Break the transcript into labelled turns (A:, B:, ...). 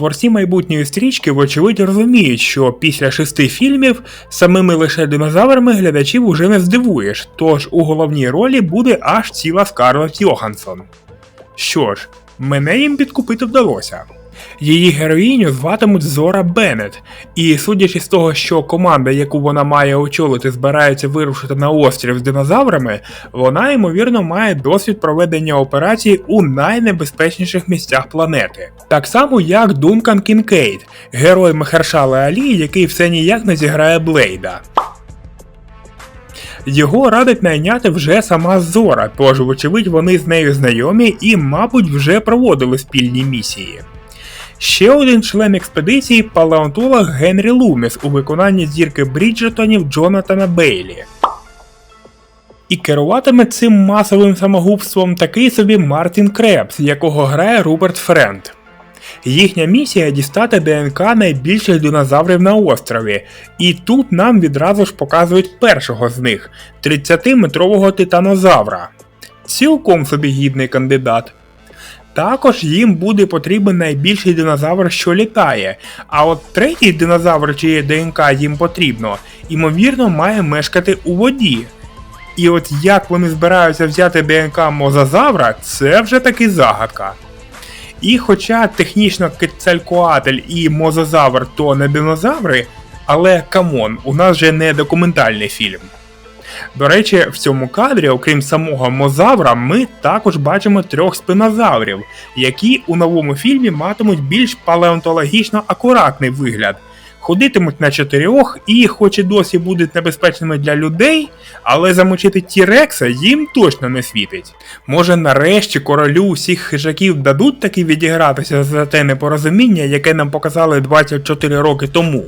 A: Творці майбутньої стрічки, вочевидь, розуміють, що після шести фільмів самими лише динозаврами глядачів уже не здивуєш, тож у головній ролі буде аж ціла Скарлетт Йоханссон. Що ж, мене їм підкупити вдалося. Її героїню зватимуть Зора Беннет, і судячи з того, що команда, яку вона має очолити, збирається вирушити на острів з динозаврами, вона ймовірно має досвід проведення операцій у найнебезпечніших місцях планети. Так само як Дункан Кінкейд, герой Мехершала Алі, який все ніяк не зіграє Блейда. Його радить найняти вже сама Зора, тож, вочевидь, вони з нею знайомі і, мабуть, вже проводили спільні місії. Ще один член експедиції палеонтолог Генрі Луміс у виконанні зірки Бріджертонів Джонатана Бейлі. І керуватиме цим масовим самогубством такий собі Мартін Кребс, якого грає Руберт Френд. Їхня місія дістати ДНК найбільших динозаврів на острові, і тут нам відразу ж показують першого з них 30-метрового титанозавра. Цілком собі гідний кандидат. Також їм буде потрібен найбільший динозавр, що літає, а от третій динозавр, чиє ДНК їм потрібно, ймовірно, має мешкати у воді. І от як вони збираються взяти ДНК мозазавра, це вже таки загадка. І хоча технічно Кецалькоатль і мозазавр то не динозаври, але камон, у нас же не документальний фільм. До речі, в цьому кадрі, окрім самого мозавра, ми також бачимо трьох спинозаврів, які у новому фільмі матимуть більш палеонтологічно акуратний вигляд. Ходитимуть на чотирьох і, хоч і досі будуть небезпечними для людей, але замочити Тірекса їм точно не світить. Може, нарешті королю усіх хижаків дадуть таки відігратися за те непорозуміння, яке нам показали 24 роки тому.